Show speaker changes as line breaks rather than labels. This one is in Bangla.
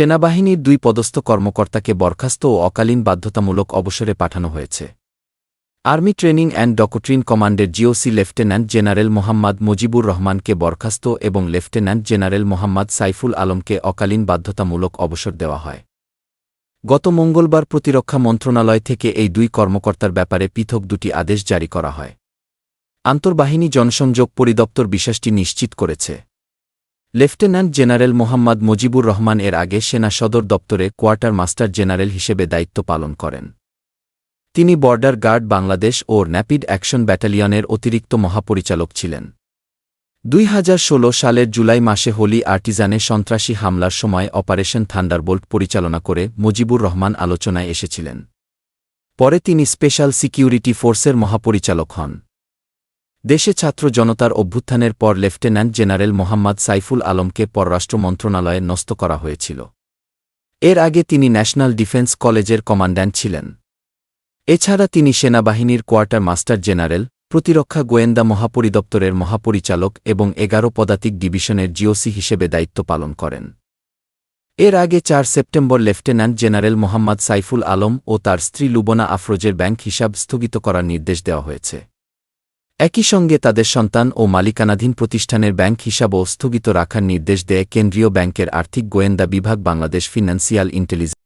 সেনাবাহিনীর দুই পদস্থ কর্মকর্তাকে বরখাস্ত ও অকালীন বাধ্যতামূলক অবসরে পাঠানো হয়েছে। আর্মি ট্রেনিং অ্যান্ড ডকট্রিন কমান্ডের GOC lieutenant general Mohammad Mujibur রহমানকে বরখাস্ত এবং লেফটেন্যান্ট জেনারেল মোহাম্মদ সাইফুল আলমকে অকালীন বাধ্যতামূলক অবসর দেওয়া হয়। গত মঙ্গলবার প্রতিরক্ষা মন্ত্রণালয় থেকে এই দুই কর্মকর্তার ব্যাপারে পৃথক দুটি আদেশ জারি করা হয়। আন্তর্বাহিনী জনসংযোগ পরিদপ্তর বিশ্বাসটি নিশ্চিত করেছে। লেফটেন্যান্ট জেনারেল মোহাম্মদ মুজিবুর রহমান এর আগে সেনা সদর দপ্তরে কোয়ার্টার মাস্টার জেনারেল হিসেবে দায়িত্ব পালন করেন। তিনি বর্ডার গার্ড বাংলাদেশ ও র্যাপিড অ্যাকশন ব্যাটালিয়নের অতিরিক্ত মহাপরিচালক ছিলেন। দুই হাজার ষোলো সালের জুলাই মাসে হোলি আর্টিজানে সন্ত্রাসী হামলার সময় অপারেশন থান্ডারবোল্ট পরিচালনা করে মুজিবুর রহমান আলোচনায় এসেছিলেন। পরে তিনি স্পেশাল সিকিউরিটি ফোর্সের মহাপরিচালক হন। দেশে ছাত্র জনতার অভ্যুত্থানের পর লেফটেন্যান্ট জেনারেল মোহাম্মদ সাইফুল আলমকে পররাষ্ট্র মন্ত্রণালয়ে নস্ত করা হয়েছিল। এর আগে তিনি ন্যাশনাল ডিফেন্স কলেজের কমান্ড্যান্ট ছিলেন। এছাড়া তিনি সেনাবাহিনীর কোয়ার্টার মাস্টার জেনারেল, প্রতিরক্ষা গোয়েন্দা মহাপরিদপ্তরের মহাপরিচালক এবং এগারো পদাতিক ডিভিশনের জিওসি হিসেবে দায়িত্ব পালন করেন। এর আগে চার September lieutenant general Mohammad Saiful Alam ও তার স্ত্রী লুবনা আফরোজের ব্যাংক হিসাব স্থগিত করার নির্দেশ দেওয়া হয়েছে। একই সঙ্গে তাদের সন্তান ও মালিকানাধীন প্রতিষ্ঠানের ব্যাংক হিসাবও স্থগিত রাখার নির্দেশ দেয় কেন্দ্রীয় ব্যাংকের আর্থিক গোয়েন্দা বিভাগ বাংলাদেশ ফিনান্সিয়াল ইন্টেলিজেন্স